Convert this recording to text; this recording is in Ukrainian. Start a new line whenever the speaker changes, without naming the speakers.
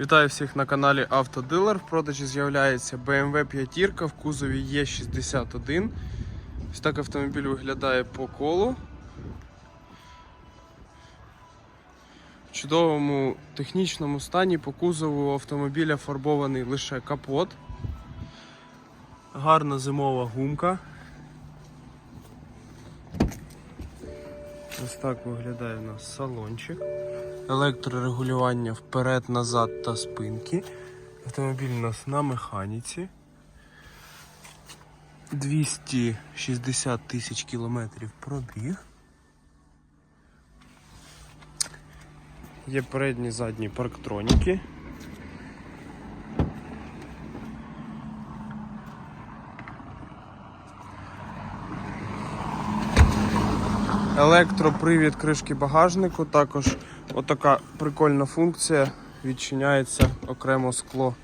Вітаю всіх на каналі Автодилер. В продажі з'являється BMW 5 в кузові Е61. Ось так автомобіль виглядає по колу. В чудовому технічному стані по кузову автомобіля фарбований лише капот. Гарна зимова гумка. Ось так виглядає у нас салончик. Електрорегулювання вперед, назад та спинки. Автомобіль у нас на механіці. 260 тисяч кілометрів пробіг. Є передні задні парктроніки. Електропривід кришки багажнику, також отака прикольна функція. Відчиняється окремо скло